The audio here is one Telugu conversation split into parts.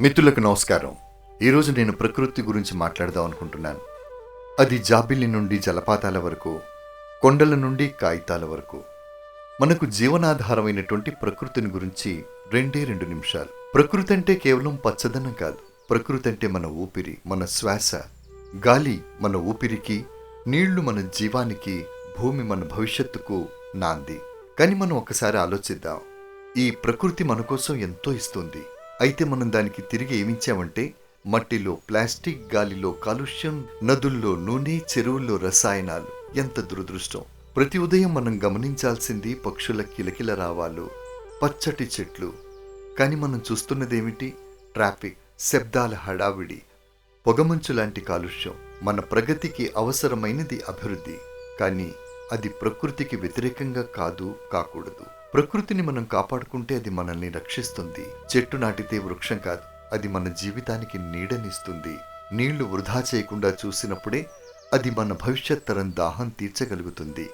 మిత్రులకు నమస్కారం. ఈరోజు నేను ప్రకృతి గురించి మాట్లాడదాం అనుకుంటున్నాను. అది జాబిల్లి నుండి జలపాతాల వరకు కొండల నుండి కాగితాల వరకు. మనకు జీవనాధారమైనటువంటి ప్రకృతిని గురించి రెండే రెండు నిమిషాలు. ప్రకృతి అంటే కేవలం పచ్చదనం కాదు. ప్రకృతి అంటే మన ఊపిరి మన శ్వాస. గాలి మన ఊపిరికి నీళ్ళు మన జీవానికి భూమి మన భవిష్యత్తుకు నాంది. కానీ మనం ఒకసారి ఆలోచిద్దాం. ఈ ప్రకృతి మన కోసం ఎంతో ఇస్తుంది. అయితే మనం దానికి తిరిగి ఏమిచ్చామంటే మట్టిలో ప్లాస్టిక్ గాలిలో కాలుష్యం నదుల్లో నూనె చెరువుల్లో రసాయనాలు. ఎంత దురదృష్టం. ప్రతి ఉదయం మనం గమనించాల్సింది పక్షుల కిలకిల రావాలు పచ్చటి చెట్లు. కానీ మనం చూస్తున్నదేమిటి? ట్రాఫిక్ శబ్దాల హడావిడి పొగమంచు లాంటి కాలుష్యం. మన ప్రగతికి అవసరమైనది అభివృద్ధి. కానీ అది ప్రకృతికి వ్యతిరేకంగా కాదు కాకూడదు. ప్రకృతిని మనం కాపాడుకుంటే అది మనల్ని రక్షిస్తుంది. చెట్టు నాటితే వృక్షం కాదు అది మన జీవితానికి నీడనిస్తుంది. నీళ్ళు వృధా చేయకుండా చూసినప్పుడే అది మన భవిష్యత్ తరం దాహం తీర్చగలుగుతుంది.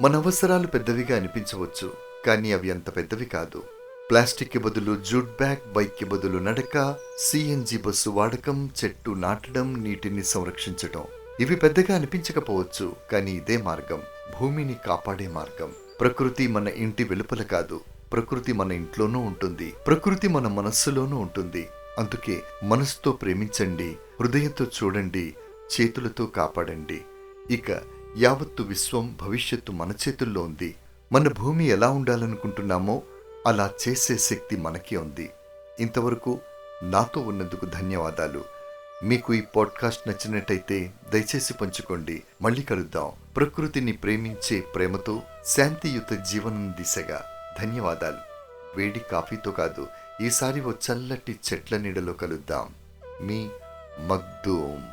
మన అవసరాలు పెద్దవిగా అనిపించవచ్చు కానీ అవి అంత పెద్దవి కాదు. ప్లాస్టిక్కి బదులు జూట్ బ్యాగ్ బైక్కి బదులు నడక సిఎన్జి బస్సు వాడకం చెట్టు నాటడం నీటిని సంరక్షించటం. ఇవి పెద్దగా అనిపించకపోవచ్చు కానీ ఇదే మార్గం భూమిని కాపాడే మార్గం. ప్రకృతి మన ఇంటి వెలుపల కాదు. ప్రకృతి మన ఇంట్లోనూ ఉంటుంది. ప్రకృతి మన మనస్సులోనూ ఉంటుంది. అందుకే మనసుతో ప్రేమించండి హృదయంతో చూడండి చేతులతో కాపాడండి. ఇక యావత్తు విశ్వం భవిష్యత్తు మన చేతుల్లో ఉంది. మన భూమి ఎలా ఉండాలనుకుంటున్నామో అలా చేసే శక్తి మనకే ఉంది. ఇంతవరకు నాతో ఉన్నందుకు ధన్యవాదాలు. మీకు ఈ పాడ్కాస్ట్ నచ్చినట్టయితే దయచేసి పంచుకోండి. మళ్ళీ కలుద్దాం. ప్రకృతిని ప్రేమించే ప్రేమతో శాంతియుత జీవనం దిశగా. ధన్యవాదాలు. వేడి కాఫీతో కాదు ఈసారి ఓ చల్లటి చెట్ల నీడలో కలుద్దాం. మీ మగ్దూమ్.